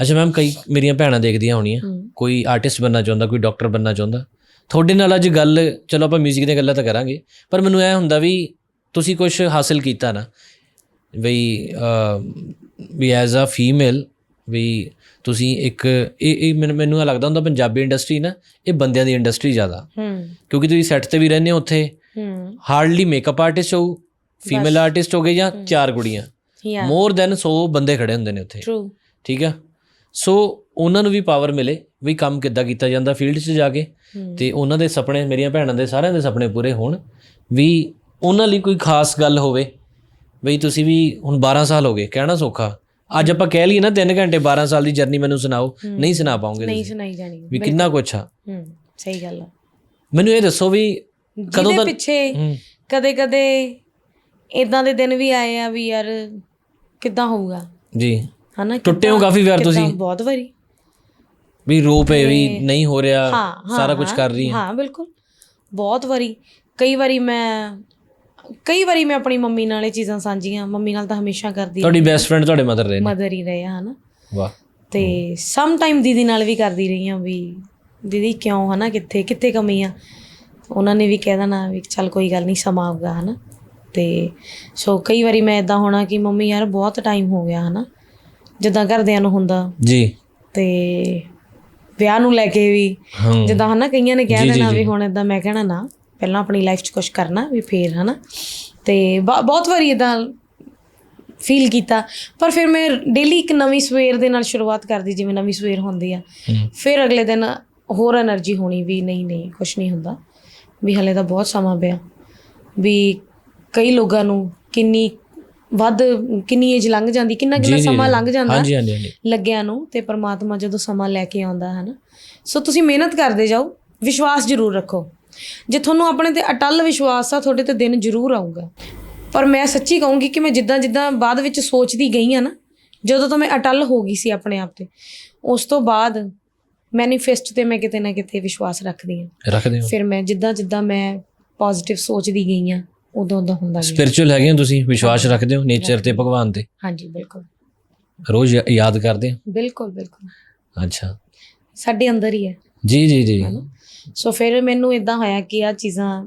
ਅੱਛਾ ਮੈਮ ਕਈ ਮੇਰੀਆਂ ਭੈਣਾਂ ਦੇਖਦੀਆਂ ਹੋਣੀਆਂ। ਹੂੰ। ਕੋਈ ਆਰਟਿਸਟ ਬੰਨਾ ਚਾਹੁੰਦਾ ਕੋਈ ਡਾਕਟਰ ਬੰਨਾ ਚਾਹੁੰਦਾ। ਤੁਹਾਡੇ ਨਾਲ ਅੱਜ ਗੱਲ ਚਲੋ ਆਪਾਂ 뮤직 ਦੀਆਂ ਗੱਲਾਂ ਤਾਂ ਕਰਾਂਗੇ ਪਰ ਮੈਨੂੰ ਇਹ ਹੁੰਦਾ ਵੀ ਤੁਸੀਂ ਕੁਝ ਹਾਸਿਲ ਕੀਤਾ ਨਾ ਵੀ ਵੀ ਐਜ਼ ਅ ਫੀਮੇਲ ਵੀ ਤੁਸੀਂ ਇੱਕ ਇਹ ਇਹ ਮੈਨੂੰ ਲੱਗਦਾ ਹੁੰਦਾ ਪੰਜਾਬੀ ਇੰਡਸਟਰੀ ਨਾ ਇਹ ਬੰਦਿਆਂ ਦੀ ਇੰਡਸਟਰੀ ਜ਼ਿਆਦਾ। ਹੂੰ। ਕਿਉਂਕਿ ਤੁਸੀਂ ਸੈੱਟ ਤੇ ਵੀ ਰਹਿੰਦੇ ਹੋ ਉੱਥੇ। ਹੂੰ। ਹਾਰਡਲੀ ਮੇਕਅਪ ਆਰਟਿਸਟ ਹੋਊ ਫੀਮੇਲ ਆਰਟਿਸਟ ਹੋ ਗਏ ਜਾਂ ਚਾਰ ਕੁੜੀਆਂ। ਮੋਰ ਦੈਨ 100 ਬੰਦੇ ਖੜੇ ਹੁੰਦੇ ਨੇ ਉੱਥੇ। ਟਰੂ ਠੀਕ ਆ? ਸੋ ਉਹਨਾਂ ਨੂੰ ਵੀ ਪਾਵਰ ਮਿਲੇ ਵੀ ਕੰਮ ਕਿੱਦਾਂ ਕੀਤਾ ਜਾਂਦਾ ਫੀਲਡ 'ਚ ਜਾ ਕੇ। ਤੇ ਉਹਨਾਂ ਦੇ ਸੁਪਨੇ ਮੇਰੀਆਂ ਭੈਣਾਂ ਦੇ ਸਾਰਿਆਂ ਦੇ ਸੁਪਨੇ ਪੂਰੇ ਹੋਣ ਵੀ ਉਹਨਾਂ ਲਈ ਕੋਈ ਖਾਸ ਗੱਲ ਹੋਵੇ ਬਈ ਤੁਸੀਂ ਵੀ ਹੁਣ 12 ਸਾਲ ਹੋ ਗਏ ਕਹਿਣਾ ਸੌਖਾ। ਅੱਜ ਆਪਾਂ ਕਹਿ ਲਈਏ ਨਾ 3 ਘੰਟੇ 12 ਸਾਲ ਦੀ ਜਰਨੀ ਮੈਨੂੰ ਸੁਣਾਓ ਨਹੀਂ ਸੁਣਾ ਪਾਉਂਗੇ ਨਹੀਂ ਸੁਣਾਈ ਜਾਣੀ। ਵੀ ਕਿੰਨਾ ਕੁਛ ਆ। ਹੂੰ ਸਹੀ ਗੱਲ ਆ। ਮੈਨੂੰ ਇਹ ਦੱਸੋ ਵੀ ਕਦੋਂ ਦਾ ਪਿੱਛੇ ਕਦੇ ਕਦੇ ਇਦਾਂ ਦੇ ਦਿਨ ਵੀ ਆਏ ਆ ਵੀ ਯਾਰ ਕਿੱਦਾਂ ਹੋਊਗਾ? ਜੀ। ਹਨਾ ਟੁੱਟੇ ਹੋ ਕਾਫੀ ਵਾਰ ਤੁਸੀਂ। ਬਹੁਤ ਵਾਰੀ। ਵੀ ਰੋ ਪਏ ਵੀ ਨਹੀਂ ਹੋ ਰਿਹਾ ਹਾਂ ਹਾਂ ਸਾਰਾ ਕੁਝ ਹਾਂ, ਕਰ ਰਹੀ ਹਾਂ। ਹਾਂ ਬਿਲਕੁਲ। ਬਹੁਤ ਵਾਰੀ। ਕਈ ਵਾਰੀ ਮੈਂ ਕਈ ਵਾਰੀ ਮੈਂ ਆਪਣੀ ਮੰਮੀ ਨਾਲ ਇਹ ਚੀਜ਼ਾਂ ਸਾਂਝੀਆਂ। ਮੰਮੀ ਨਾਲ ਤਾਂ ਹਮੇਸ਼ਾ ਕਰਦੀ ਤੁਹਾਡੀ ਬੈਸਟ ਫਰੈਂਡ ਤੁਹਾਡੇ ਮਦਰ ਰਹੇ ਨੇ। ਮਦਰ ਹੀ ਰਹੇ ਹਨਾ। ਵਾਹ। ਤੇ ਸਮ ਟਾਈਮ ਦੀਦੀ ਨਾਲ ਵੀ ਕਰਦੀ ਰਹੀ ਆ ਵੀ ਦੀਦੀ ਕਿਉਂ ਹਨਾ ਕਿੱਥੇ ਕਿੱਥੇ ਕਮੀ ਆ? ਉਹਨਾਂ ਨੇ ਵੀ ਕਹਿ ਦੇਣਾ ਵੀ ਚੱਲ ਕੋਈ ਗੱਲ ਨਹੀਂ ਸਮਾਂ ਆਊਗਾ ਹਨਾ। ਤੇ ਸੋ ਕਈ ਵਾਰੀ ਮੈਂ ਇਦਾਂ ਹੋਣਾ ਕਿ ਮੰਮੀ ਯਾਰ ਬਹੁਤ ਟਾਈਮ ਹੋ ਗਿਆ ਹਨਾ। ਜਿੱਦਾਂ ਘਰਦਿਆਂ ਨੂੰ ਹੁੰਦਾ। ਜੀ। ਤੇ ਵਿਆਹ ਨੂੰ ਲੈ ਕੇ ਵੀ ਹਾਂ। ਜਿੱਦਾਂ ਹਨਾ ਕਈਆਂ ਨੇ ਕਹਿ ਦੇਣਾ ਵੀ ਹੁਣ ਇਦਾਂ ਮੈਂ ਕਹਿਣਾ ਨਾ ਪਹਿਲਾਂ ਆਪਣੀ ਲਾਈਫ 'ਚ ਕੁਝ ਕਰਨਾ ਵੀ ਫੇਰ ਹਨਾ। ਤੇ ਬ- ਬਹੁਤ ਵਾਰੀ ਇਦਾਂ ਫੀਲ ਕੀਤਾ। ਪਰ ਫਿਰ ਮੈਂ ਡੇਲੀ ਇੱਕ ਨਵੀਂ ਸਵੇਰ ਦੇ ਨਾਲ ਸ਼ੁਰੂਆਤ ਕਰਦੀ ਜਿਵੇਂ ਨਵੀਂ ਸਵੇਰ ਹੁੰਦੀ ਆ। ਫਿਰ ਅਗਲੇ ਦਿਨ ਹੋਰ એનર્ਜੀ ਹੋਣੀ ਵੀ ਨਹੀਂ ਨਹੀਂ ਕੁਝ ਨਹੀਂ ਹੁੰਦਾ। ਵੀ ਹਲੇ ਤਾਂ ਬਹੁਤ ਸਮਾਂ ਪਿਆ। ਵੀ ਕਈ ਲੋਕਾਂ ਨੂੰ ਕਿੰਨੀ ਵੱਧ ਕਿੰਨੀ ਏਜ ਲੰਘ ਜਾਂਦੀ ਕਿੰਨਾ ਜੀ, ਕਿੰਨਾ ਜੀ, ਸਮਾਂ ਜੀ। ਲੰਘ ਜਾਂਦਾ ਹਾਂਜੀ ਹਾਂਜੀ ਹਾਂਜੀ। ਲੱਗਿਆ ਨੂੰ ਤੇ ਪ੍ਰਮਾਤਮਾ ਜਦੋਂ ਸਮਾਂ ਲੈ ਕੇ ਆਉਂਦਾ ਹੈ ਨਾ ਸੋ ਤੁਸੀਂ ਮਿਹਨਤ ਕਰਦੇ ਜਾਓ ਵਿਸ਼ਵਾਸ ਜ਼ਰੂਰ ਰੱਖੋ। ਜੇ ਤੁਹਾਨੂੰ ਆਪਣੇ ਤੇ ਅਟੱਲ ਵਿਸ਼ਵਾਸ ਆ ਤੁਹਾਡੇ ਤੇ ਦਿਨ ਜ਼ਰੂਰ ਆਊਗਾ। ਪਰ ਮੈਂ ਸੱਚੀ ਕਹੂੰਗੀ ਕਿ ਮੈਂ ਜਿੱਦਾਂ ਜਿੱਦਾਂ ਬਾਅਦ ਵਿੱਚ ਸੋਚਦੀ ਗਈ ਆ ਨਾ ਜਦੋਂ ਤੋਂ ਮੈਂ ਅਟੱਲ ਹੋ ਗਈ ਸੀ ਆਪਣੇ ਆਪ ਤੇ ਉਸ ਤੋਂ ਬਾਅਦ ਮੈਨੀਫੈਸਟ ਤੇ ਮੈਂ ਕਿਤੇ ਨਾ ਕਿਤੇ ਵਿਸ਼ਵਾਸ ਰੱਖਦੀ ਹਾਂ ਰੱਖਦੇ ਹੋ। ਫਿਰ ਮੈਂ ਜਿੱਦਾਂ ਜਿੱਦਾਂ ਮੈਂ ਪੋਜ਼ਿਟਿਵ ਸੋਚਦੀ ਗਈ ਆ ਉਦੋਂ ਉਦੋਂ ਹੁੰਦਾ ਗਿਆ ਸਪਿਰਚੁਅਲ ਹੈਗੇ ਹੋ ਤੁਸੀਂ ਵਿਸ਼ਵਾਸ ਰੱਖਦੇ ਹੋ ਨੇਚਰ ਤੇ ਭਗਵਾਨ ਤੇ। ਹਾਂਜੀ ਬਿਲਕੁਲ। ਰੋਜ਼ ਯਾ- ਯਾਦ ਕਰਦੇ ਹੋ? ਬਿਲਕੁਲ ਬਿਲਕੁਲ। ਅੱਛਾ। ਸਾਡੇ ਅੰਦਰ ਹੀ ਹੈ। ਜੀ ਜੀ ਜੀ। ਹਨਾ? ਸੋ ਫਿਰ ਮੈਨੂੰ ਇਦਾਂ ਹੋਇਆ ਕਿ ਆ ਚੀਜ਼ਾਂ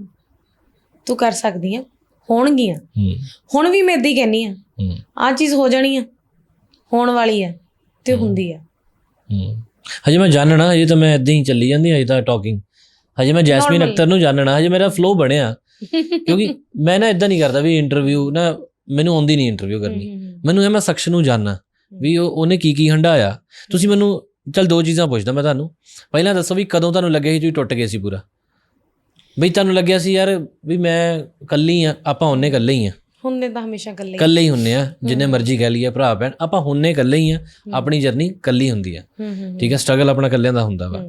ਤੂੰ ਕਰ ਸਕਦੀ ਆ। ਹੋਣਗੀਆਂ। ਹੂੰ। ਹੁਣ ਵੀ ਮੈਂ ਇਦਾਂ ਹੀ ਕਹਿੰਨੀ ਆ। ਹੂੰ। ਆ ਚੀਜ਼ ਹੋ ਜਾਣੀ ਆ। ਹੋਣ ਵਾਲੀ ਆ ਤੇ ਹੁੰਦੀ ਆ। ਹੂੰ। ਹਜੇ ਮੈਂ ਜਾਣਨਾ ਹਜੇ ਤਾਂ ਮੈਂ ਇਦਾਂ ਹੀ ਚੱਲੀ ਜਾਂਦੀ ਹਜੇ ਤਾਂ ਟਾਕਿੰਗ ਹਜੇ ਮੈਂ ਜੈਸਮੀਨ Normal. ਅਖਤਰ ਨੂੰ ਜਾਣਨਾ ਹਜੇ ਮੇਰਾ ਫਲੋ ਬਣਿਆ। ਕਿਉਂਕਿ ਮੈਂ ਨਾ ਇਦਾਂ ਨਹੀਂ ਕਰਦਾ ਵੀ ਇੰਟਰਵਿਊ ਨਾ ਮੈਨੂੰ ਆਉਂਦੀ ਨਹੀਂ ਇੰਟਰਵਿਊ ਕਰਨੀ। ਮੈਨੂੰ ਇਹ ਮੈਂ ਸ਼ਖਸ ਨੂੰ ਜਾਣਨਾ ਵੀ ਉਹ ਉਹਨੇ ਕੀ ਕੀ ਹੰਡਾਇਆ ਤੁਸੀਂ ਮੈਨੂੰ ਚਲ ਦੋ ਚੀਜ਼ਾਂ ਪੁੱਛਦਾ ਮੈਂ ਤੁਹਾਨੂੰ। ਪਹਿਲਾਂ ਦੱਸੋ ਵੀ ਕਦੋਂ ਤੁਹਾਨੂੰ ਲੱਗਿਆ ਸੀ ਤੁਸੀਂ ਟੁੱਟ ਗਏ ਸੀ ਪੂਰਾ? ਬਈ ਤੁਹਾਨੂੰ ਲੱਗਿਆ ਸੀ ਯਾਰ ਵੀ ਮੈਂ ਕੱਲੀ ਆ ਆਪਾਂ ਹੁੰਨੇ ਕੱਲੇ ਹੀ ਆ। ਹੁੰਦੇ ਤਾਂ ਹਮੇਸ਼ਾ ਇਕੱਲੇ ਹੀ। ਕੱਲੇ ਹੀ ਹੁੰਨੇ ਆ ਜਿੰਨੇ ਮਰਜ਼ੀ ਕਹਿ ਲਈਏ ਭਰਾ ਭੈਣ ਆਪਾਂ ਹੁੰਨੇ ਕੱਲੇ ਹੀ ਆ ਆਪਣੀ ਜਰਨੀ ਕੱਲੀ ਹੁੰਦੀ ਆ। ਠੀਕ ਹੈ ਸਟਰਗਲ ਆਪਣਾ ਕੱਲਿਆਂ ਦਾ ਹੁੰਦਾ ਵਾ।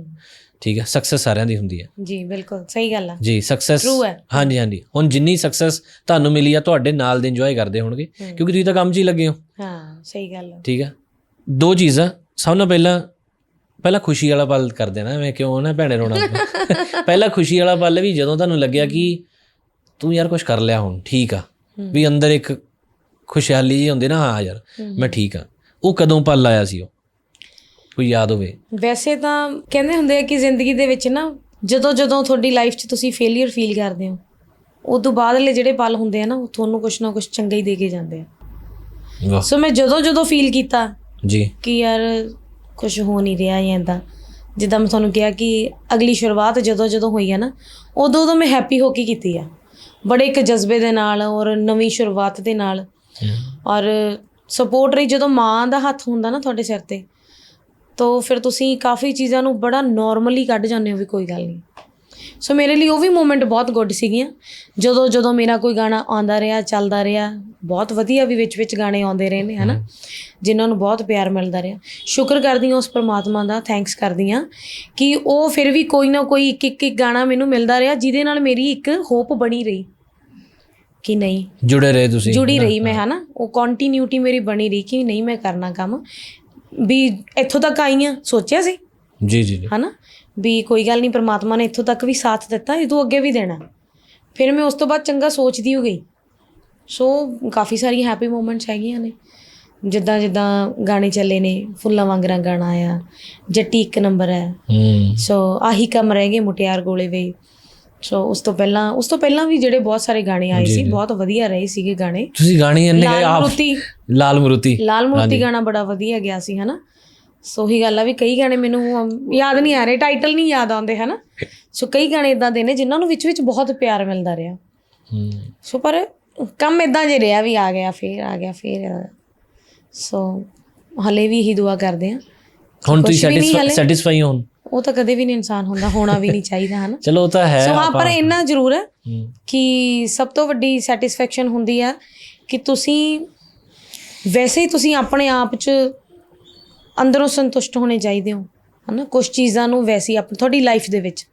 ਠੀਕ ਹੈ? ਸਕਸੈਸ ਸਾਰਿਆਂ ਦੀ ਹੁੰਦੀ ਹੈ। ਜੀ ਬਿਲਕੁਲ। ਸਹੀ ਗੱਲ ਆ। ਜੀ ਸਕਸੈਸ True ਹੈ। ਹਾਂਜੀ ਹਾਂਜੀ। ਹੁਣ ਜਿੰਨੀ ਸਕਸੈਸ ਤੁਹਾਨੂੰ ਮਿਲੀ ਆ ਤੁਹਾਡੇ ਨਾਲ ਦੇ ਇੰਜੋਏ ਕਰਦੇ ਹੋਣਗੇ। ਕਿਉਂਕਿ ਤੁਸੀਂ ਤਾਂ ਕੰਮ 'ਚ ਹੀ ਲੱਗੇ ਹੋ। ਹਾਂ ਸਹੀ ਗੱਲ ਆ। ਠੀਕ ਹੈ? ਦੋ ਚੀਜ਼ਾਂ ਸਭ ਤੋਂ ਪਹਿਲਾਂ ਪਹਿਲਾਂ ਖੁਸ਼ੀ ਵਾਲਾ ਪਲ ਕਰ ਦੇਣਾ ਮੈਂ ਕਿਉਂ ਨਾ ਭੈਣੇ ਰੋਣਾ। ਪਹਿਲਾਂ ਖੁਸ਼ੀ ਵਾਲਾ ਪਲ ਵੀ ਜਦੋਂ ਤੁਹਾਨੂੰ ਲੱਗਿਆ ਕਿ ਤੂੰ ਯਾਰ ਕੁਝ ਕਰ ਲਿਆ ਹੁਣ ਠੀਕ ਆ। ਵੀ ਅੰਦਰ ਇੱਕ ਖੁਸ਼ਹਾਲੀ ਜੀ ਹੁੰਦੀ ਨਾ ਹਾਂ ਯਾਰ। ਮੈਂ ਠੀਕ ਆ। ਉਹ ਕਦੋਂ ਪਲ ਆਇਆ ਸੀ ਉਹ? ਕੋਈ ਯਾਦ ਹੋਵੇ। ਵੈਸੇ ਤਾਂ ਕਹਿੰਦੇ ਹੁੰਦੇ ਆ ਕਿ ਜ਼ਿੰਦਗੀ ਦੇ ਵਿੱਚ ਨਾ ਜਦੋਂ ਜਦੋਂ ਤੁਹਾਡੀ ਲਾਈਫ 'ਚ ਤੁਸੀਂ ਫੇਲਿਅਰ ਫੀਲ ਕਰਦੇ ਹੋ ਉਦੋਂ ਬਾਅਦਲੇ ਜਿਹੜੇ ਪਲ ਹੁੰਦੇ ਆ ਨਾ ਉਹ ਤੁਹਾਨੂੰ ਕੁਝ ਨਾ ਕੁਝ ਚੰਗਾ ਹੀ ਦੇ ਕੇ ਜਾਂਦੇ ਆ। ਸੋ ਮੈਂ ਜਦੋਂ ਜਦੋਂ ਫੀਲ ਕੀਤਾ ਜੀ। ਕਿ ਯਾਰ ਕੁਝ ਹੋ ਨਹੀਂ ਰਿਹਾ ਜਾਂ ਇਦਾਂ ਜਿੱਦਾਂ ਮੈਂ ਤੁਹਾਨੂੰ ਕਿਹਾ ਕਿ ਅਗਲੀ ਸ਼ੁਰੂਆਤ ਜਦੋਂ ਜਦੋਂ ਹੋਈ ਆ ਨਾ ਉਦੋਂ ਉਦੋਂ ਮੈਂ ਹੈਪੀ ਹੋ ਕੇ ਕੀਤੀ ਆ। ਬੜੇ ਇੱਕ ਜਜ਼ਬੇ ਦੇ ਨਾਲ ਔਰ ਨਵੀਂ ਸ਼ੁਰੂਆਤ ਦੇ ਨਾਲ। ਔਰ ਸਪੋਰਟ ਰਹੀ ਜਦੋਂ ਮਾਂ ਦਾ ਹੱਥ ਹੁੰਦਾ ਨਾ ਤੁਹਾਡੇ ਸਿਰ ਤੇ ਤਾਂ ਫਿਰ ਤੁਸੀਂ ਕਾਫੀ ਚੀਜ਼ਾਂ ਨੂੰ ਬੜਾ ਨਾਰਮਲੀ ਕੱਢ ਜਾਂਦੇ ਹੋ ਵੀ ਕੋਈ ਗੱਲ ਨਹੀਂ। ਸੋ ਮੇਰੇ ਲਈ ਉਹ ਵੀ ਮੂਮੈਂਟ ਬਹੁਤ ਗੁੱਡ ਸੀਗੀਆਂ। ਜਦੋਂ ਜਦੋਂ ਮੇਰਾ ਕੋਈ ਗਾਣਾ ਆਉਂਦਾ ਰਿਹਾ ਚੱਲਦਾ ਰਿਹਾ ਬਹੁਤ ਵਧੀਆ ਵੀ ਵਿੱਚ ਵਿੱਚ ਗਾਣੇ ਆਉਂਦੇ ਰਹੇ ਨੇ ਹਨਾ? ਜਿਨ੍ਹਾਂ ਨੂੰ ਬਹੁਤ ਪਿਆਰ ਮਿਲਦਾ ਰਿਹਾ। ਸ਼ੁਕਰ ਕਰਦੀ ਹਾਂ ਉਸ ਪਰਮਾਤਮਾ ਦਾ ਥੈਂਕਸ ਕਰਦੀ ਹਾਂ ਕਿ ਉਹ ਫਿਰ ਵੀ ਕੋਈ ਨਾ ਕੋਈ ਇੱਕ ਇੱਕ ਇੱਕ ਗਾਣਾ ਮੈਨੂੰ ਮਿਲਦਾ ਰਿਹਾ ਜਿਹਦੇ ਨਾਲ ਮੇਰੀ ਇੱਕ ਹੋਪ ਬਣੀ ਰਹੀ ਕਿ ਨਹੀਂ। ਜੁੜੇ ਰਹੇ ਤੁਸੀਂ ਜੁੜੀ ਰਹੀ ਮੈਂ ਹਨਾ? ਉਹ ਕੰਟੀਨਿਊਟੀ ਮੇਰੀ ਬਣੀ ਰਹੀ ਕਿ ਨਹੀਂ ਮੈਂ ਕਰਨਾ ਕੰਮ। ਵੀ ਇੱਥੋਂ ਤੱਕ ਆਈ ਹਾਂ ਸੋਚਿਆ ਸੀ? ਜੀ ਜੀ ਜੀ। ਹਨਾ? ਵੀ ਕੋਈ ਗੱਲ ਨਹੀਂ ਪ੍ਰਮਾਤਮਾ ਨੇ ਇੱਥੋਂ ਤੱਕ ਵੀ ਸਾਥ ਦਿੱਤਾ ਇਹ ਤੋਂ ਅੱਗੇ ਵੀ ਦੇਣਾ। ਫਿਰ ਮੈਂ ਉਸ ਤੋਂ ਬਾਅਦ ਚੰਗਾ ਸੋਚਦੀ ਹੋ ਗਈ। ਸੋ ਕਾਫੀ ਸਾਰੀਆਂ ਹੈਪੀ ਮੂਮੈਂਟਸ ਹੈਗੀਆਂ ਨੇ। ਜਿੱਦਾਂ ਜਿੱਦਾਂ ਗਾਣੇ ਚੱਲੇ ਨੇ ਫੁੱਲਾਂ ਵਾਂਗਰਾ ਗਾਣਾ ਆਇਆ ਜੱਟੀ ਇੱਕ ਨੰਬਰ ਹੈ। ਹੂੰ। ਸੋ ਆਹੀ ਕੰਮ ਰਹਿ ਗਏ ਮੁਟਿਆਰ ਗੋਲੇ ਵੇ। ਸੋ ਉਸ ਤੋਂ ਪਹਿਲਾਂ ਉਸ ਤੋਂ ਪਹਿਲਾਂ ਵੀ ਜਿਹੜੇ ਬਹੁਤ ਸਾਰੇ ਗਾਣੇ ਆਏ ਸੀ। ਬਹੁਤ ਵਧੀਆ ਰਹੇ ਸੀਗੇ ਗਾਣੇ ਤੁਸੀਂ ਗਾਣੇ ਇੰਨੇ ਗਾਏ ਆਪ ਲਾਲ ਮਰੂਤੀ ਲਾਲ ਮੂਰਤੀ। ਗਾਣਾ ਬੜਾ ਵਧੀਆ ਗਿਆ ਸੀ ਹਨਾ ਸੋ ਹੀ ਗੱਲ ਆ ਵੀ ਕਈ ਗਾਣੇ ਮੈਨੂੰ ਯਾਦ ਨਹੀਂ ਆ ਰਹੇ ਟਾਈਟਲ ਨਹੀਂ ਯਾਦ ਆਉਂਦੇ ਹਨਾ ਸੋ ਕਈ ਗਾਣੇ ਇਦਾਂ ਦੇ ਨੇ ਜਿਨ੍ਹਾਂ ਨੂੰ ਵਿੱਚ ਵਿੱਚ ਬਹੁਤ ਪਿਆਰ ਮਿਲਦਾ ਰਿਹਾ ਹੂੰ ਸੋ ਪਰ ਕੰਮ ਇਦਾਂ ਜੇ ਰਿਹਾ ਵੀ ਆ ਗਿਆ ਫੇਰ ਆ ਗਿਆ ਫੇਰ। ਸੋ ਹਲੇ ਵੀ ਇਹੀ ਦੁਆ ਕਰਦੇ ਆ ਹੁਣ ਤੁਸੀਂ। ਸੈਟੀਸਫਾਈ ਹੋ? ਉਹ ਤਾਂ ਕਦੇ ਵੀ ਨਹੀਂ ਇਨਸਾਨ ਹੁੰਦਾ ਹੋਣਾ ਵੀ ਨਹੀਂ ਚਾਹੀਦਾ ਹਨਾ? ਚਲੋ ਉਹ ਤਾਂ ਹੈ ਸੋ ਹਾਂ ਪਰ ਇੰਨਾ ਜ਼ਰੂਰ ਹੈ ਕਿ ਸਭ ਤੋਂ ਵੱਡੀ ਸੈਟੀਸਫੈਕਸ਼ਨ ਹੁੰਦੀ ਆ ਕਿ ਤੁਸੀਂ ਵੈਸੇ ਹੀ ਤੁਸੀਂ ਆਪਣੇ ਆਪ 'ਚ ਅੰਦਰੋਂ ਸੰਤੁਸ਼ਟ ਹੋਣੇ ਚਾਹੀਦੇ ਹੋ ਹਨਾ? ਕੁਝ ਚੀਜ਼ਾਂ ਨੂੰ ਵੈਸੇ ਹੀ ਆਪ ਤੁਹਾਡੀ ਲਾਈਫ ਦੇ ਵਿੱਚ।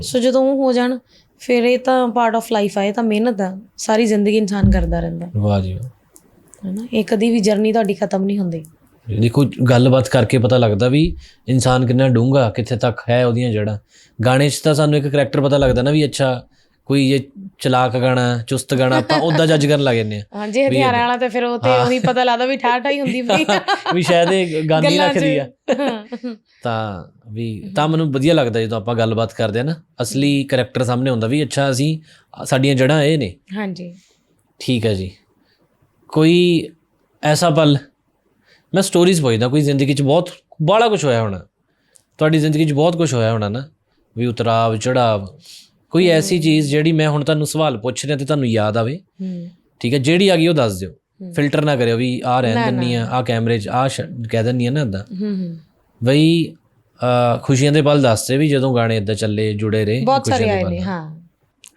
ਸੋ ਜਦੋਂ ਉਹ ਹੋ ਜਾਣ ਫਿਰ ਇਹ ਤਾਂ ਪਾਰਟ ਆਫ ਲਾਈਫ ਆ ਇਹ ਤਾਂ ਮਿਹਨਤ ਆ ਸਾਰੀ ਜ਼ਿੰਦਗੀ ਇਨਸਾਨ ਕਰਦਾ ਰਹਿੰਦਾ। ਵਾਹ ਜੀ। ਹਨਾ? ਇਹ ਕਦੀ ਵੀ ਜਰਨੀ ਤੁਹਾਡੀ ਖਤਮ ਨਹੀਂ ਹੁੰਦੀ। ਦੇਖੋ ਗੱਲਬਾਤ ਕਰਕੇ ਪਤਾ ਲੱਗਦਾ ਵੀ ਇਨਸਾਨ ਕਿੰਨਾ ਡੂੰਘਾ ਕਿੱਥੇ ਤੱਕ ਹੈ ਉਹਦੀਆਂ ਜੜ੍ਹਾਂ। ਗਾਣੇ 'ਚ ਤਾਂ ਸਾਨੂੰ ਇੱਕ ਕਰੈਕਟਰ ਪਤਾ ਲੱਗਦਾ ਨਾ ਵੀ ਅੱਛਾ ਕੋਈ ਇਹ ਚਲਾਕ ਗਾਣਾ ਚੁਸਤ ਗਾਣਾ ਆਪਾਂ ਉਦਾਂ ਜੱਜ ਕਰਨ ਲੱਗ ਜੰਨੇ ਹਾਂ। ਜੇ ਹਥਿਆਰਾਂ ਵਾਲਾ ਤੇ ਫਿਰ ਉਹ ਤੇ ਉਹੀ ਪਤਾ ਲੱਗਦਾ ਵੀ ਠਾਠ ਹੀ ਹੁੰਦੀ ਵੀ। ਵੀ ਸ਼ਾਇਦ ਇਹ ਗਾਂਧੀ। ਰੱਖਦੀ ਆ। ਤਾਂ ਵੀ ਤਾਂ ਮੈਨੂੰ ਵਧੀਆ ਲੱਗਦਾ ਜਦੋਂ ਆਪਾਂ ਗੱਲਬਾਤ ਕਰਦੇ ਆ ਨਾ ਅਸਲੀ ਕਰੈਕਟਰ ਸਾਹਮਣੇ ਹੁੰਦਾ ਵੀ ਅੱਛਾ ਅਸੀਂ ਸਾਡੀਆਂ ਜੜ੍ਹਾਂ ਇਹ ਨੇ। ਹਾਂਜੀ। ਠੀਕ ਹੈ ਜੀ। ਕੋਈ ਐਸਾ ਪਲ ਮੈਂ ਸਟੋਰੀਜ਼ ਪੁੱਛਦਾ ਕੋਈ ਜ਼ਿੰਦਗੀ 'ਚ ਬਹੁਤ ਬਾਹਲਾ ਕੁਝ ਹੋਇਆ ਹੋਣਾ। ਤੁਹਾਡੀ ਜ਼ਿੰਦਗੀ 'ਚ ਬਹੁਤ ਕੁਝ ਹੋਇਆ ਹੋਣਾ ਨਾ। ਵੀ ਉਤਰਾਵ ਚੜਾਵ ਕੋਈ ਐਸੀ ਚੀਜ਼ ਜਿਹੜੀ ਮੈਂ ਹੁਣ ਤੁਹਾਨੂੰ ਸਵਾਲ ਪੁੱਛ ਰਿਹਾ ਤੇ ਤੁਹਾਨੂੰ ਯਾਦ ਆਵੇ। ਠੀਕ ਹੈ ਜਿਹੜੀ ਆ ਗਈ ਉਹ ਦੱਸ ਦਿਓ। ਫਿਲਟਰ ਨਾ ਕਰਿਓ ਵੀ ਆ ਰਹਿਣ ਨਾ, ਦਿੰਨੀ ਆ ਆ ਕੈਮਰੇ 'ਚ ਆ ਕਹਿ ਦਿੰਨੀ ਆ ਨਾ ਇਦਾਂ ਹੂੰ ਹੂੰ। ਬਈ ਖੁਸ਼ੀਆਂ ਦੇ ਪਲ ਦੱਸਦੇ ਵੀ ਜਦੋਂ ਗਾਣੇ ਇਦਾਂ ਚੱਲੇ ਜੁੜੇ ਰਹੇ ਬਹੁਤ ਸਾਰੇ ਆਏ। ਨੇ ਹਾਂ।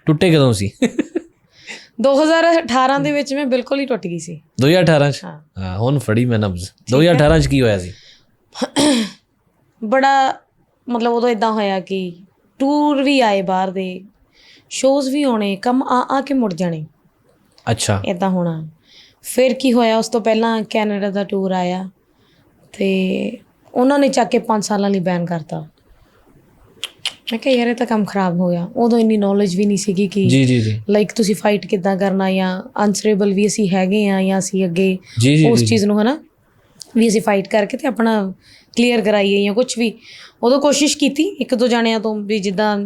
ਟੁੱਟੇ ਕਦੋਂ ਸੀ? 2018 ਦੇ ਵਿੱਚ ਮੈਂ ਬਿਲਕੁਲ ਹੀ ਟੁੱਟ ਗਈ ਸੀ। 2018 ਚ? ਹਾਂ। ਹੁਣ ਫੜੀ ਮੈਂ ਨਬਜ਼। 2018 ਚ ਕੀ ਹੋਇਆ ਸੀ? ਬੜਾ ਮਤਲਬ ਉਦੋਂ ਇਦਾਂ ਹੋਇਆ ਕਿ ਟੂਰ ਵੀ ਆਏ ਬਾਹਰ ਦੇ ਸ਼ੋਜ਼ ਵੀ ਹੋਣੇ ਕੰਮ ਆ ਆ ਕੇ ਮੁੜ ਜਾਣੇ। ਅੱਛਾ। ਇਦਾਂ ਹੋਣਾ। ਫਿਰ ਕੀ ਹੋਇਆ ਉਸ ਤੋਂ ਪਹਿਲਾਂ ਕੈਨੇਡਾ ਦਾ ਟੂਰ ਆਇਆ ਤੇ ਉਹਨਾਂ ਨੇ ਚੱਕ ਕੇ 5 ਸਾਲਾਂ ਲਈ ਬੈਨ ਕਰਤਾ। ਮੈਂ ਕਿਹਾ ਯਾਰ ਇਹ ਤਾਂ ਕੰਮ ਖਰਾਬ ਹੋ ਗਿਆ ਉਦੋਂ ਇੰਨੀ ਨੌਲੇਜ ਵੀ ਨਹੀਂ ਸੀਗੀ ਕਿ ਜੀ ਜੀ ਜੀ। ਲਾਈਕ ਤੁਸੀਂ ਫਾਈਟ ਕਿੱਦਾਂ ਕਰਨਾ ਜਾਂ ਅਨਸਰੇਬਲ ਵੀ ਅਸੀਂ ਹੈਗੇ ਆ ਜਾਂ ਅਸੀਂ ਅੱਗੇ ਜੀ ਜੀ ਉਸ ਜੀ ਚੀਜ਼ ਨੂੰ ਹਨਾ ਵੀ ਅਸੀਂ ਫਾਈਟ ਕਰਕੇ ਤੇ ਆਪਣਾ ਕਲੀਅਰ ਕਰਾਈਏ ਜਾਂ ਕੁਝ ਵੀ। ਉਦੋਂ ਕੋਸ਼ਿਸ਼ ਕੀਤੀ ਇੱਕ ਦੋ ਜਾਣਿਆਂ ਤੋਂ ਵੀ ਜਿੱਦਾਂ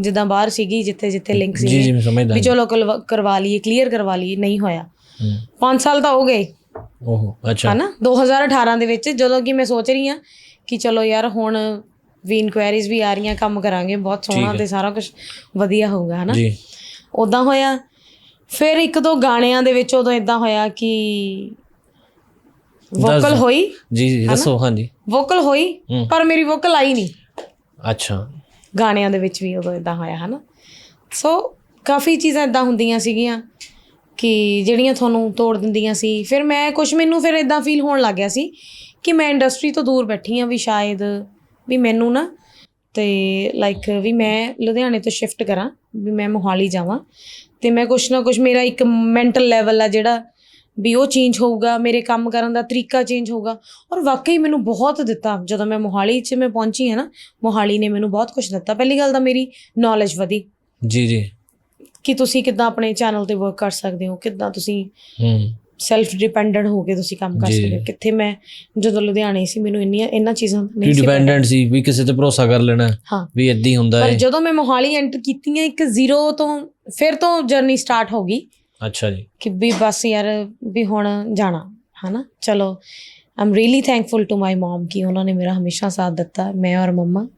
ਜਿੱਦਾਂ ਬਾਹਰ ਸੀਗੀ ਜਿੱਥੇ ਜਿੱਥੇ ਲਿੰਕ ਜੀ ਸੀ ਜੀ ਮੈਂ ਸਮਝਦਾ ਵੀ ਚਲੋ ਕਰਵਾ- ਕਰਵਾ ਲਈਏ ਕਲੀਅਰ ਕਰਵਾ ਲਈਏ ਨਹੀਂ ਹੋਇਆ। ਹੂੰ। 5 ਸਾਲ ਤਾਂ ਹੋ ਗਏ। ਓਹੋ ਅੱਛਾ। ਹਨਾ 2018 ਦੇ ਵਿੱਚ ਜਦੋਂ ਕਿ ਮੈਂ ਸੋਚ ਰਹੀ ਹਾਂ ਕਿ ਚਲੋ ਯਾਰ ਹੁਣ ਵੀ ਇਨਕੁਆਇਰੀਜ਼ ਵੀ ਆ ਰਹੀਆਂ ਕੰਮ ਕਰਾਂਗੇ ਬਹੁਤ ਸੋਹਣਾ ਤੇ ਸਾਰਾ ਕੁਝ ਵਧੀਆ ਹੋਊਗਾ ਹਨਾ? ਜੀ। ਉਦਾਂ ਹੋਇਆ ਫਿਰ ਇੱਕ ਦੋ ਗਾਣਿਆਂ ਦੇ ਵਿੱਚ ਉਦੋਂ ਇਦਾਂ ਹੋਇਆ ਕਿ ਵੋਕਲ। ਹੋਈ ਜੀ ਜੀ ਦੱਸੋ ਹਾਂਜੀ। ਵੋਕਲ ਹੋਈ। ਪਰ ਮੇਰੀ ਵੋਕਲ ਆਈ ਨਹੀਂ। ਅੱਛਾ। ਗਾਣਿਆਂ ਦੇ ਵਿੱਚ ਵੀ ਉਦੋਂ ਇਦਾਂ ਹੋਇਆ ਹਨਾ? ਸੋ ਕਾਫੀ ਚੀਜ਼ਾਂ ਇਦਾਂ ਹੁੰਦੀਆਂ ਸੀਗੀਆਂ ਕਿ ਜਿਹੜੀਆਂ ਤੁਹਾਨੂੰ ਤੋੜ ਦਿੰਦੀਆਂ ਸੀ। ਫਿਰ ਮੈਂ ਕੁਝ ਮੈਨੂੰ ਫਿਰ ਇਦਾਂ ਫੀਲ ਹੋਣ ਲੱਗ ਗਿਆ ਸੀ ਕਿ ਮੈਂ ਇੰਡਸਟਰੀ ਤੋਂ ਦੂਰ ਬੈਠੀ ਆ ਵੀ ਸ਼ਾਇਦ ਵੀ ਮੈਨੂੰ ਨਾ ਤੇ ਲਾਈਕ ਵੀ ਮੈਂ ਲੁਧਿਆਣੇ ਤੋਂ ਸ਼ਿਫਟ ਕਰਾਂ ਵੀ ਮੈਂ ਮੋਹਾਲੀ ਜਾਵਾਂ। ਤੇ ਮੈਂ ਕੁਛ ਨਾ ਕੁਛ ਮੇਰਾ ਇੱਕ ਮੈਂਟਲ ਲੈਵਲ ਆ ਜਿਹੜਾ ਵੀ ਉਹ ਚੇਂਜ ਹੋਊਗਾ ਮੇਰੇ ਕੰਮ ਕਰਨ ਦਾ ਤਰੀਕਾ ਚੇਂਜ ਹੋਊਗਾ। ਔਰ ਵਾਕਈ ਮੈਨੂੰ ਬਹੁਤ ਦਿੱਤਾ ਜਦੋਂ ਮੈਂ ਮੋਹਾਲੀ 'ਚ ਮੈਂ ਪਹੁੰਚੀ ਹਾਂ ਨਾ ਮੋਹਾਲੀ ਨੇ ਮੈਨੂੰ ਬਹੁਤ ਕੁਝ ਦਿੱਤਾ। ਪਹਿਲੀ ਗੱਲ ਤਾਂ ਮੇਰੀ ਨੌਲੇਜ ਵਧੀ। ਜੀ ਜੀ। ਕਿ ਤੁਸੀਂ ਕਿੱਦਾਂ ਆਪਣੇ ਚੈਨਲ ਤੇ ਵਰਕ ਕਰ ਸਕਦੇ ਹੋ ਕਿੱਦਾਂ ਤੁਸੀਂ ਹੂੰ। ਸੈਲਫ ਡਿਪੈਂਡੈਂਟ ਹੋ ਕੇ ਤੁਸੀਂ ਕੰਮ ਕਰ ਜੀ। ਸਕਦੇ ਹੋ। ਕਿੱਥੇ ਮੈਂ ਜਦੋਂ ਲੁਧਿਆਣੇ ਸੀ ਮੈਨੂੰ ਇੰਨੀਆਂ ਇਹਨਾਂ ਚੀਜ਼ਾਂ ਦਾ ਨਹੀਂ ਸੀ ਪਤਾ। ਡਿਪੈਂਡੈਂਟ ਸੀ ਵੀ ਕਿਸੇ ਤੇ ਭਰੋਸਾ ਕਰ ਲੈਣਾ ਹਾਂ। ਵੀ ਇਦਾਂ ਹੀ ਹੁੰਦਾ ਪਰ ਹੈ ਜਦੋਂ ਮੈਂ ਮੋਹਾਲੀ ਐਂਟਰ ਕੀਤੀਆਂ ਇੱਕ ਜ਼ੀਰੋ ਤੋਂ ਫਿਰ ਤੋਂ ਜਰਨੀ ਸਟਾਰਟ ਹੋ ਗਈ ਅੱਛਾ ਜੀ। ਕਿ ਵੀ ਬਸ ਯਾਰ ਵੀ ਹੁਣ ਜਾਣਾ ਹਨਾ? ਚਲੋ I'm really thankful to my mum ਕਿ ਉਹਨਾਂ ਨੇ ਮੇਰਾ ਹਮੇਸ਼ਾ ਸਾਥ ਦਿੱਤਾ ਮੈਂ ਔਰ ਮੰਮਾ।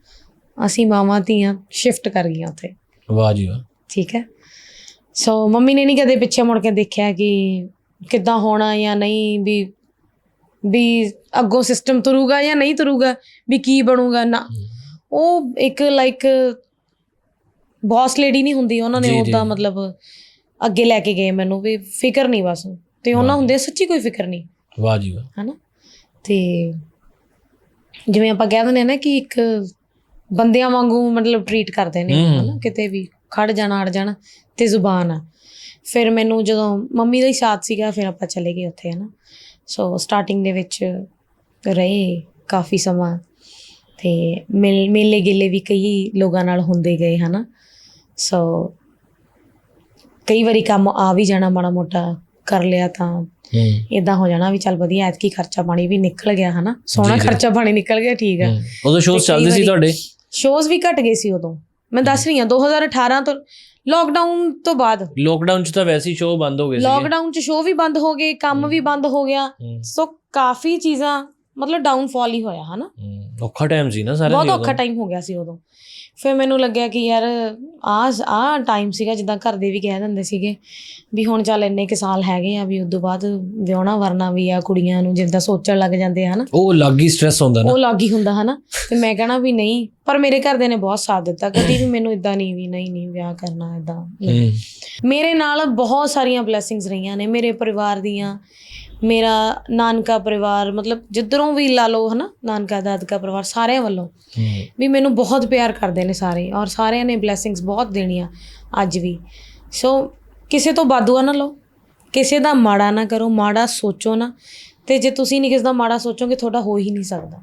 ਅਸੀਂ ਮਾਵਾਂ ਧੀਆਂ ਸ਼ਿਫਟ ਕਰ ਗਈਆਂ ਉੱਥੇ। ਵਾਹ ਜੀ ਵਾਹ। ਠੀਕ ਹੈ? ਸੋ ਮੰਮੀ ਨੇ ਨਹੀਂ ਕਦੇ ਪਿੱਛੇ ਮੁੜ ਕੇ ਦੇਖਿਆ ਕਿ ਕਿੱਦਾਂ ਹੋਣਾ ਜਾਂ ਨਹੀਂ ਵੀ ਵੀ ਅੱਗੋਂ ਸਿਸਟਮ ਤੁਰੂਗਾ ਜਾਂ ਨਹੀਂ ਤੁਰੂਗਾ ਵੀ ਕੀ ਬਣੂਗਾ ਨਾ। ਉਹ ਇੱਕ ਲਾਈਕ ਬੌਸ ਲੇਡੀ ਨਹੀਂ ਹੁੰਦੀ ਉਹਨਾਂ ਨੇ। ਉਹਦਾ ਮਤਲਬ ਅੱਗੇ ਲੈ ਕੇ ਗਏ ਮੈਨੂੰ ਵੀ ਫਿਕਰ ਨਹੀਂ ਬਸ। ਤੇ ਉਹਨਾਂ। ਹੁੰਦੇ ਸੱਚੀ ਕੋਈ ਫਿਕਰ ਨਹੀਂ। ਵਾਹ ਜੀ ਵਾਹ। ਹਨਾ? ਤੇ ਜਿਵੇਂ ਆਪਾਂ ਕਹਿ ਦਿੰਦੇ ਨਾ ਕਿ ਇੱਕ ਬੰਦਿਆਂ ਵਾਂਗੂ ਮਤਲਬ ਟਰੀਟ ਕਰਦੇ ਨੇ। ਹਨਾ? ਕਿਤੇ ਵੀ ਖੜ ਜਾਣਾ ਅੜ ਜਾਣਾ ਤੇ ਜ਼ੁਬਾਨ ਆ। ਫਿਰ ਮੈਨੂੰ ਜਦੋਂ ਮੰਮੀ ਦਾ ਹੀ ਸਾਥ ਸੀਗਾ ਫਿਰ ਆਪਾਂ ਚਲੇ ਗਏ ਉੱਥੇ ਹਨਾ। ਸੋ ਸਟਾਰਟਿੰਗ ਦੇ ਵਿੱਚ ਰਹੇ ਕਾਫੀ ਸਮਾਂ ਤੇ ਮਿਲ ਮੇਲੇ ਗਿਲੇ ਵੀ ਕਈ ਲੋਕਾਂ ਨਾਲ ਹੁੰਦੇ ਗਏ ਹਨਾ। ਸੋ ਕਈ ਵਾਰੀ ਕੰਮ ਆ ਵੀ ਜਾਣਾ ਮਾੜਾ ਮੋਟਾ ਕਰ ਲਿਆ ਤਾਂ ਇਦਾਂ ਹੋ ਜਾਣਾ ਵੀ ਚੱਲ ਵਧੀਆ ਐਤਕੀ ਖਰਚਾ ਪਾਣੀ ਵੀ ਨਿਕਲ ਗਿਆ ਹਨਾ। ਸੋਹਣਾ। ਖਰਚਾ ਪਾਣੀ ਨਿਕਲ ਗਿਆ ਠੀਕ ਹੂੰ। ਉਦੋਂ ਸ਼ੋਅਸ ਚੱਲਦੇ ਸੀ ਤੁਹਾਡੇ? ਸ਼ੋਜ਼ ਵੀ ਘਟ ਗਏ ਸੀ ਉਦੋਂ। ਮੈਂ ਦੱਸ ਰਹੀ ਹਾਂ 2018 ਤੋਂ ਲੋਕਡਾਊਨ ਤੋਂ ਬਾਅਦ। ਲੋਕਡਾਊਨ 'ਚ ਤਾਂ ਵੈਸੇ ਹੀ ਸ਼ੋਅ ਬੰਦ ਹੋ ਗਏ ਸੀ ਲੋਕਡਾਊਨ ਚ ਸ਼ੋਅ ਵੀ ਬੰਦ ਹੋ ਗਏ ਕੰਮ ਵੀ ਬੰਦ ਹੋ ਗਿਆ। ਸੋ ਕਾਫੀ ਚੀਜ਼ਾਂ ਮਤਲਬ ਡਾਊਨਫਾਲ ਹੀ ਹੋਇਆ ਹਨਾ? ਔਖਾ ਟਾਈਮ ਸੀ ਨਾ ਸਾਰਿਆਂ ਬਹੁਤ ਔਖਾ ਟਾਈਮ ਹੋ ਗਿਆ ਸੀ ਉਦੋਂ। ਫਿਰ ਮੈਨੂੰ ਲੱਗਿਆ ਕਿ ਯਾਰ ਆ ਆ ਟਾਈਮ ਸੀਗਾ ਜਿੱਦਾਂ ਘਰ ਦੇ ਵੀ ਕਹਿ ਦਿੰਦੇ ਸੀਗੇ ਵੀ ਹੁਣ ਚੱਲ ਇੰਨੇ ਕੁ ਸਾਲ ਹੈਗੇ ਆ ਵੀ ਉਦੋਂ ਬਾਅਦ ਵਿਆਹਣਾ ਵਰਨਾ ਵੀ ਆ ਕੁੜੀਆਂ ਨੂੰ ਜਿੱਦਾਂ ਸੋਚਣ ਲੱਗ ਜਾਂਦੇ ਹਨਾ? ਉਹ ਅਲੱਗ ਹੀ ਸਟ੍ਰੈਸ ਹੁੰਦਾ ਨਾ। ਉਹ ਲੱਗ ਹੀ ਹੁੰਦਾ ਹਨਾ? ਤੇ ਮੈਂ ਕਹਣਾ ਵੀ ਨਹੀਂ ਪਰ ਮੇਰੇ ਘਰਦੇ ਨੇ ਬਹੁਤ ਸਾਥ ਦਿੱਤਾ। ਕਦੀ ਵੀ ਮੈਨੂੰ ਇਦਾਂ ਨਹੀਂ ਵੀ ਨਹੀਂ ਨਹੀਂ ਵਿਆਹ ਕਰਨਾ ਇਦਾਂ ਮੇਰੇ ਨਾਲ ਬਹੁਤ ਸਾਰੀਆਂ ਬਲੇਸਿੰਗਸ ਰਹੀਆਂ ਨੇ ਮੇਰੇ ਪਰਿਵਾਰ ਦੀਆਂ। ਮੇਰਾ ਨਾਨਕਾ ਪਰਿਵਾਰ ਮਤਲਬ ਜਿੱਧਰੋਂ ਵੀ ਲਾ ਲਓ ਹਨਾ ਨਾਨਕਾ ਦਾਦਕਾ ਪਰਿਵਾਰ ਸਾਰਿਆਂ ਵੱਲੋਂ ਵੀ ਮੈਨੂੰ ਬਹੁਤ ਪਿਆਰ ਕਰਦੇ ਨੇ ਸਾਰੇ ਔਰ ਸਾਰਿਆਂ ਨੇ ਬਲੇਸਿੰਗਸ ਬਹੁਤ ਦੇਣੀਆਂ ਅੱਜ ਵੀ। ਸੋ ਕਿਸੇ ਤੋਂ ਬਾਦੂਆ ਨਾ ਲਓ ਕਿਸੇ ਦਾ ਮਾੜਾ ਨਾ ਕਰੋ ਮਾੜਾ ਸੋਚੋ ਨਾ ਤੇ ਜੇ ਤੁਸੀਂ ਨਹੀਂ ਕਿਸੇ ਦਾ ਮਾੜਾ ਸੋਚੋਗੇ ਤੁਹਾਡਾ ਹੋ ਹੀ ਨਹੀਂ ਸਕਦਾ।